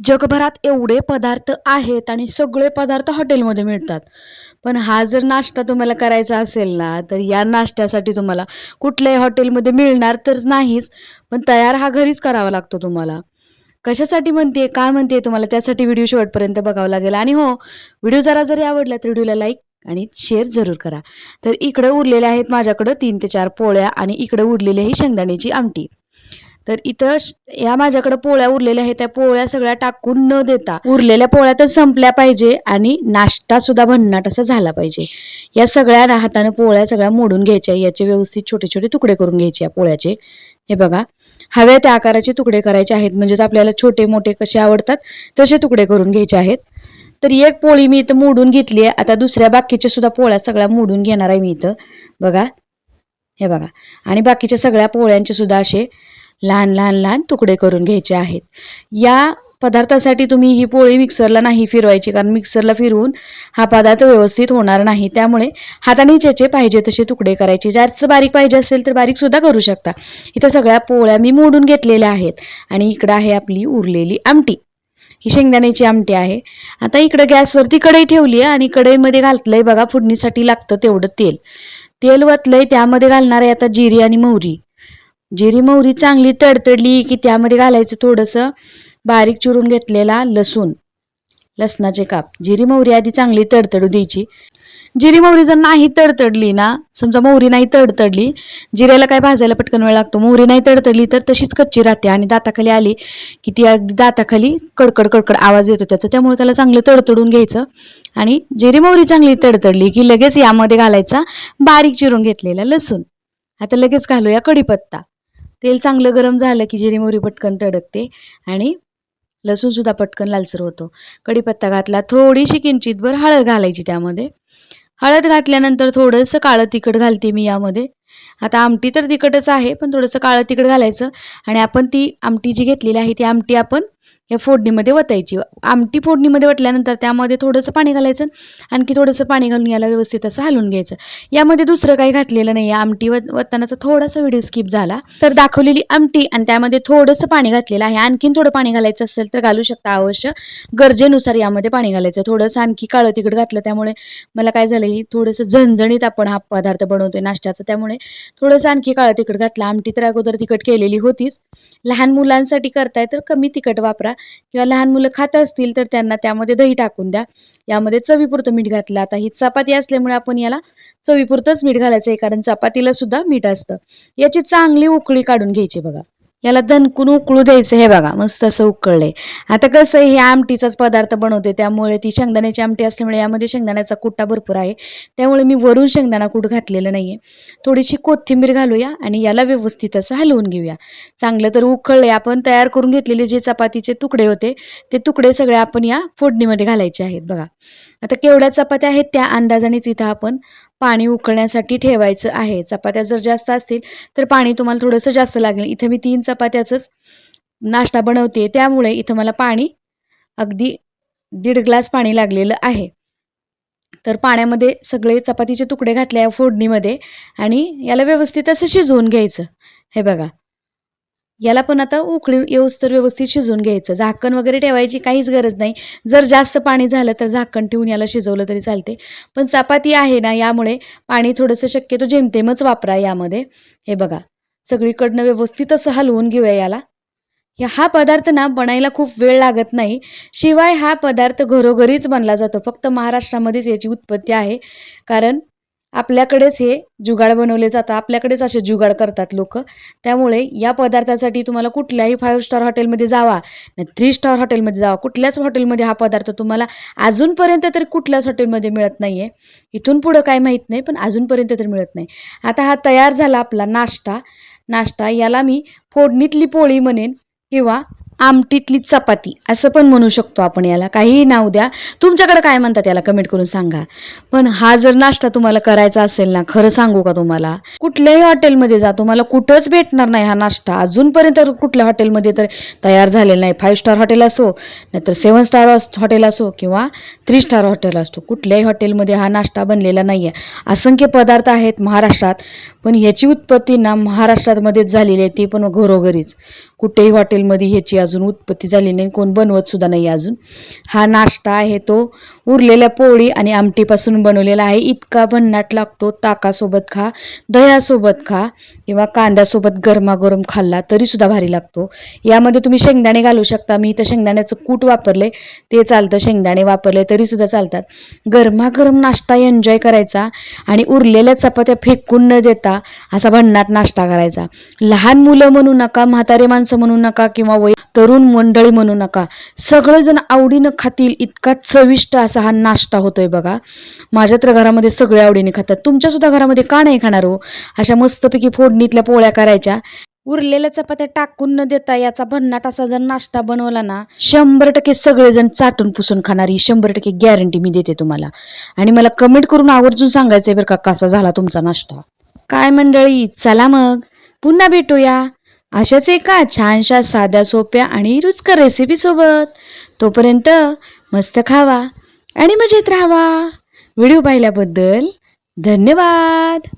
जगभरात एवढे पदार्थ आहेत आणि सगळे पदार्थ हॉटेलमध्ये मिळतात. पण हा जर नाश्ता तुम्हाला करायचा असेल ना तर या नाश्त्यासाठी तुम्हाला कुठल्याही हॉटेलमध्ये मिळणार तर नाहीच पण तयार हा घरीच करावा लागतो तुम्हाला. कशासाठी म्हणते काय म्हणते तुम्हाला त्यासाठी व्हिडिओ शेवटपर्यंत बघावं लागेल. आणि हो व्हिडिओ जरा जरी आवडला तर व्हिडिओला लाईक आणि शेअर जरूर करा. तर इकडे उरलेले आहेत माझ्याकडं तीन ते चार पोळ्या आणि इकडे उरलेली ही शेंगदाण्याची आमटी. तर इथं या माझ्याकडे पोळ्या उरलेल्या आहेत. त्या पोळ्या सगळ्या टाकून न देता उरलेल्या पोळ्या तर संपल्या पाहिजे आणि नाश्ता सुद्धा भन्नाट असा झाला पाहिजे. या सगळ्या हाताने पोळ्या सगळ्या मोडून घ्यायच्या. याचे व्यवस्थित छोटे छोटे तुकडे करून घ्यायचे या पोळ्याचे. हे बघा हव्या त्या आकाराचे तुकडे करायचे आहेत. म्हणजेच आपल्याला छोटे मोठे कसे आवडतात तसे तुकडे करून घ्यायचे आहेत. तर एक पोळी मी इथं मोडून घेतली आहे. आता दुसऱ्या बाकीच्या सुद्धा पोळ्या सगळ्या मोडून घेणार आहे मी इथं. बघा हे बघा. आणि बाकीच्या सगळ्या पोळ्यांचे सुद्धा असे लहान लहान लहान तुकडे करून घ्यायचे आहेत. या पदार्थासाठी तुम्ही ही पोळी मिक्सरला नाही फिरवायची कारण मिक्सरला फिरवून हा पदार्थ व्यवस्थित होणार नाही. त्यामुळे हाताने ज्याचे पाहिजे तसे तुकडे करायचे. जास्त बारीक पाहिजे असेल तर बारीक सुद्धा करू शकता. इथं सगळ्या पोळ्या मी मोडून घेतलेल्या आहेत. आणि इकडं आहे आपली उरलेली आमटी. ही शेंगदाण्याची आमटी आहे. आता इकडं गॅसवरती कढई ठेवली आहे आणि कढईमध्ये घातलंय बघा फोडणीसाठी लागतं तेवढं तेल. तेल वतलंय त्यामध्ये घालणार आहे आता जिरी आणि मोहरी. जिरी मोहरी चांगली तडतडली की त्यामध्ये घालायचं थोडंसं बारीक चिरून घेतलेला लसूण लसणाचे काप. जिरी मोहरी आधी चांगली तडतडू द्यायची. जिरी मोहरी जर नाही तडतडली ना समजा मोहरी नाही तडतडली जिऱ्याला काय भाजायला पटकन वेळ लागतो? मोहरी नाही तडतडली तर तशीच कच्ची राहते आणि दाताखाली आली की ती अगदी दाताखाली कडकड कडकड आवाज येतो त्याचा. त्यामुळे त्याला चांगलं तडतडून घ्यायचं. आणि जिरी मोहरी चांगली तडतडली की लगेच यामध्ये घालायचा बारीक चिरून घेतलेला लसूण. आता लगेच घालूया कढीपत्ता. तेल चांगलं गरम झालं की जिरी मोहरी पटकन तडकते आणि लसूणसुद्धा पटकन लालसर होतो. कढीपत्ता घातला थोडीशी किंचितभर हळद घालायची त्यामध्ये. हळद घातल्यानंतर थोडंसं काळं तिखट घालते मी यामध्ये. आता आमटी तर तिखटच आहे पण थोडंसं काळं तिखट घालायचं आणि आपण ती आमटी जी घेतलेली आहे ती आमटी आपण या फोडणीमध्ये वतायची. आमटी फोडणीमध्ये वतल्यानंतर त्यामध्ये थोडंसं पाणी घालायचं आणखी थोडंसं पाणी घालून याला व्यवस्थित असं हलवून घ्यायचं. यामध्ये दुसरं काही घातलेलं नाही आहे आमटी वत वततानाचा थोडासा व्हिडिओ स्किप झाला. तर दाखवलेली आमटी आणि त्यामध्ये थोडंसं पाणी घातलेलं आहे. आणखीन थोडं पाणी घालायचं असेल तर घालू शकता अवश्य. गरजेनुसार यामध्ये पाणी घालायचं. थोडंसं आणखी काळं तिखट घातलं त्यामुळे मला काय झालं ही थोडंसं झणझणीत आपण हा पदार्थ बनवतोय नाश्त्याचा. त्यामुळे थोडंसं आणखी काळं तिखट घातलं. आमटी तर अगोदर तिखट केलेली होतीच. लहान मुलांसाठी करताय तर कमी तिखट वापरा. किंवा लहान मुलं खात असतील तर त्यांना त्यामध्ये दही टाकून द्या. यामध्ये चवीपुरतं मीठ घातलं. आता ही चपाती असल्यामुळे आपण याला चवीपुरतंच मीठ घालायचं आहे कारण चपातीला सुद्धा मीठ असतं. याची चांगली उकळी काढून घ्यायची बघा. याला दणकून उकळू द्यायचं हे बघा मस्त असं उकळलंय. आता कसं आहे हे आमटीचाच पदार्थ बनवते त्यामुळे ती शेंगदाण्याची आमटी असल्यामुळे यामध्ये शेंगदाण्याचा कुट्टा भरपूर आहे. त्यामुळे मी वरून शेंगदाणा कूट घातलेलं नाहीये. थोडीशी कोथिंबीर घालूया आणि याला व्यवस्थित असं हलवून घेऊया. चांगलं तर उकळले आपण तयार करून घेतलेले जे चपातीचे तुकडे होते ते तुकडे सगळे आपण या फोडणीमध्ये घालायचे आहेत बघा. आता केवढ्या चपात्या आहेत त्या अंदाजानेच इथं आपण पाणी उकळण्यासाठी ठेवायचं आहे. चपात्या जर जास्त असतील तर पाणी तुम्हाला थोडंसं जास्त लागेल. इथं मी तीन चपात्याचंच नाश्ता बनवते. त्यामुळे इथं मला पाणी अगदी दीड ग्लास पाणी लागलेलं आहे. तर पाण्यामध्ये सगळे चपातीचे तुकडे घातले फोडणीमध्ये आणि याला व्यवस्थित असं शिजवून घ्यायचं. हे बघा. याला पण आता उकळी येऊस्तर व्यवस्थित शिजवून घ्यायचं. झाकण वगैरे ठेवायची काहीच गरज नाही. जर जास्त पाणी झालं तर झाकण ठेवून याला शिजवलं तरी चालते. पण चपाती आहे ना यामुळे पाणी थोडंसं शक्यतो जेमतेमच वापरा यामध्ये. हे बघा सगळीकडनं व्यवस्थित असं हलवून घेऊया याला. या- हा पदार्थ ना बनायला खूप वेळ लागत नाही. शिवाय हा पदार्थ घरोघरीच बनला जातो. फक्त महाराष्ट्रामध्येच याची उत्पत्ती आहे. कारण आपल्याकडेच हे जुगाड बनवले जातात. आपल्याकडेच असे जुगाड करतात लोक. त्यामुळे या पदार्थासाठी तुम्हाला कुठल्याही फाईव्ह स्टार हॉटेलमध्ये जावा. थ्री स्टार हॉटेलमध्ये जावा. कुठल्याच हॉटेलमध्ये हा पदार्थ तुम्हाला अजूनपर्यंत तर कुठल्याच हॉटेलमध्ये मिळत नाही आहे इथून पुढं काय माहीत नाही पण अजूनपर्यंत तर मिळत नाही. आता हा तयार झाला आपला नाश्ता. नाश्ता याला मी फोडणीतली पोळी म्हणेन किंवा आमटीतली चपाती असं पण म्हणू शकतो आपण याला. काहीही नाव द्या. तुमच्याकडे काय म्हणतात याला? कमेंट करून सांगा. पण हा जर नाश्ता तुम्हाला करायचा असेल ना खरं सांगू का तुम्हाला? कुठल्याही हॉटेलमध्ये जा तुम्हाला कुठंच भेटणार नाही हा नाश्ता. अजूनपर्यंत कुठल्या हॉटेलमध्ये तर तयार झालेला नाही. फाईव्ह स्टार हॉटेल असो नाहीतर सेवन स्टार हॉटेल असो किंवा थ्री स्टार हॉटेल असतो कुठल्याही हॉटेलमध्ये हा नाश्ता बनलेला नाही आहे असंख्य पदार्थ आहेत महाराष्ट्रात पण ह्याची उत्पत्ती ना महाराष्ट्रामध्येच झालेली आहे ती पण घरोघरीच. कुठेही हॉटेलमध्ये ह्याची अजून उत्पत्ती झाली नाही कोण बनवत सुद्धा नाही अजून. हा नाश्ता आहे तो उरलेल्या पोळी आणि आमटीपासून बनवलेला आहे. इतका भन्नाट लागतो ताकासोबत खा दह्यासोबत खा किंवा कांद्यासोबत गरमागरम खाल्ला तरी सुद्धा भारी लागतो. यामध्ये तुम्ही शेंगदाणे घालू शकता. मी इथं शेंगदाण्याचं कूट वापरले ते चालतं शेंगदाणे वापरले तरी सुद्धा चालतात. गरमागरम नाश्ता एन्जॉय करायचा आणि उरलेल्या चपात्या फेकून न देता असा भन्नाट नाश्ता करायचा. लहान मुलं म्हणू नका म्हातारे माणसं म्हणू नका किंवा वय तरुण मंडळी म्हणू नका. सगळेजण आवडीनं खातील इतका चविष्ट असा हा नाश्ता होतोय बघा. माझ्या तर घरामध्ये सगळे आवडीने खातात. तुमच्या सुद्धा घरामध्ये का नाही खाणार हो? अशा मस्तपैकी फोडणीतल्या पोळ्या करायच्या. उरलेल्या चपात्या टाकून न देता याचा भन्नाट असा जर नाश्ता बनवला ना शंभर टक्के सगळेजण चाटून पुसून खाणार. ही शंभर टक्के गॅरंटी मी देते तुम्हाला. आणि मला कमेंट करून आवर्जून सांगायचंय बरं का कसा झाला तुमचा नाश्ता. काय मंडळी? चला मग. पुन्हा भेटूया. अशाच एका छानशा साध्या सोप्या आणि रुचकर रेसिपीसोबत तोपर्यंत मस्त खावा आणि मजेत राहावा. व्हिडिओ पाहिल्याबद्दल धन्यवाद.